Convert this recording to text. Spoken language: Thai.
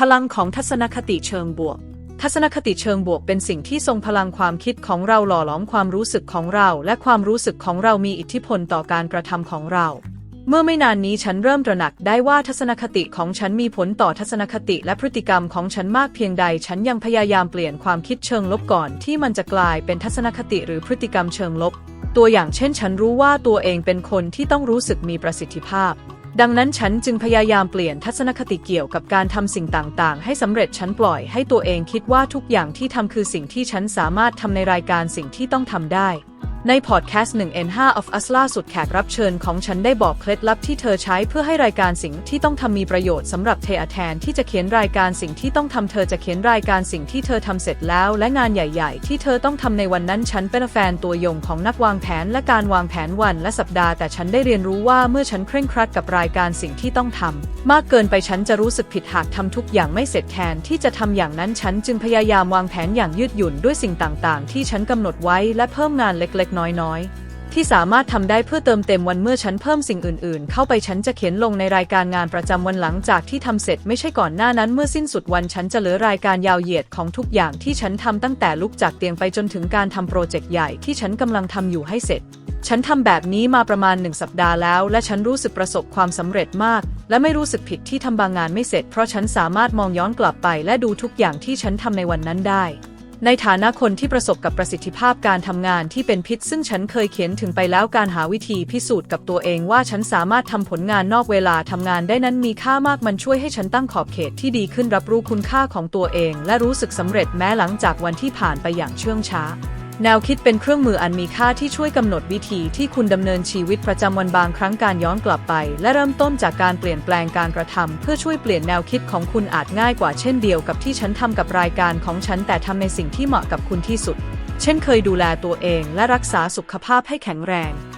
พลังของทัศนคติเชิงบวก ทัศนคติเชิงบวกเป็นสิ่งที่ทรงพลังความคิดของเราหล่อหลอมความรู้สึกของเรา และความรู้สึกของเรามีอิทธิพลต่อการกระทำของเรา เมื่อไม่นานนี้ฉันเริ่มตระหนักได้ว่าทัศนคติของฉันมีผลต่อทัศนคติและพฤติกรรมของฉันมากเพียงใด ฉันยังพยายามเปลี่ยนความคิดเชิงลบก่อน ที่มันจะกลายเป็นทัศนคติหรือพฤติกรรมเชิงลบ ตัวอย่างเช่น ฉันรู้ว่าตัวเองเป็นคนที่ต้องรู้สึกมีประสิทธิภาพ ดังนั้นฉันจึงพยายามเปลี่ยนทัศนคติเกี่ยวกับการทำสิ่งต่างๆ ให้สำเร็จฉันปล่อยให้ตัวเองคิดว่าทุกอย่างที่ทำคือสิ่งที่ฉันสามารถทำในรายการสิ่งที่ต้องทำได้ ในพอดแคสต์ 1 N5 of Us ล่าสุดแขกรับเชิญของฉันได้บอกเคล็ดลับที่เธอใช้เพื่อให้รายการสิ่งที่ต้องทำมีประโยชน์สำหรับเธอแทนที่จะเขียนรายการสิ่งที่ต้องทำเธอจะเขียนรายการสิ่งที่เธอทำเสร็จแล้วและงานใหญ่ ๆ ที่เธอต้องทำในวันนั้นฉันเป็นแฟนตัวยงของนักวางแผนและการวางแผนวันและสัปดาห์แต่ฉันได้เรียนรู้ว่าเมื่อฉันเคร่งครัดกับรายการสิ่งที่ต้องทำมากเกินไปฉันจะรู้สึกผิดหากทำทุกอย่างไม่เสร็จแทนที่จะทำอย่างนั้นฉันจึงพยายามวางแผนอย่างยืดหยุ่นด้วยสิ่งต่าง ๆ ที่ฉันกำหนดไว้และเพิ่มงานเล็ก ๆน้อยๆ ที่สามารถทำได้เพื่อเติมเต็มวันเมื่อฉันเพิ่มสิ่งอื่นๆ เข้าไปฉันจะเขียนลงในรายการงานประจำวันหลังจากที่ทำเสร็จไม่ใช่ก่อนหน้านั้นเมื่อสิ้นสุดวันฉันจะเหลือรายการยาวเหยียดของทุกอย่างที่ฉันทำตั้งแต่ลุกจากเตียงไปจนถึงการทำโปรเจกต์ใหญ่ที่ฉันกำลังทำอยู่ให้เสร็จฉันทำแบบนี้มาประมาณหนึ่งสัปดาห์แล้ว และฉันรู้สึกประสบความสำเร็จมาก และไม่รู้สึกผิดที่ทำบางงานไม่เสร็จ เพราะฉันสามารถมองย้อนกลับไป และดูทุกอย่างที่ฉันทำในวันนั้นได้ ในฐานะคนที่ประสบกับประสิทธิภาพการทำงานที่เป็นพิษ ซึ่งฉันเคยเขียนถึงไปแล้วการหาวิธีพิสูจน์กับตัวเองว่าฉันสามารถทำผลงานนอกเวลาทำงานได้นั้นมีค่ามากมันช่วยให้ฉันตั้งขอบเขตที่ดีขึ้นรับรู้คุณค่าของตัวเอง และรู้สึกสำเร็จแม้หลังจากวันที่ผ่านไปอย่างเชื่องช้า แนวคิดเป็นเครื่องมืออันมีค่าที่ช่วยกำหนดวิธีที่คุณดำเนินชีวิตประจำวันบางครั้งการย้อนกลับไป และเริ่มต้นจากการเปลี่ยนแปลงการกระทำเพื่อช่วยเปลี่ยนแนวคิดของคุณอาจง่ายกว่าเช่นเดียวกับที่ฉันทำกับรายการของฉันแต่ทำในสิ่งที่เหมาะกับคุณที่สุด เช่นเคยดูแลตัวเองและรักษาสุขภาพให้แข็งแรง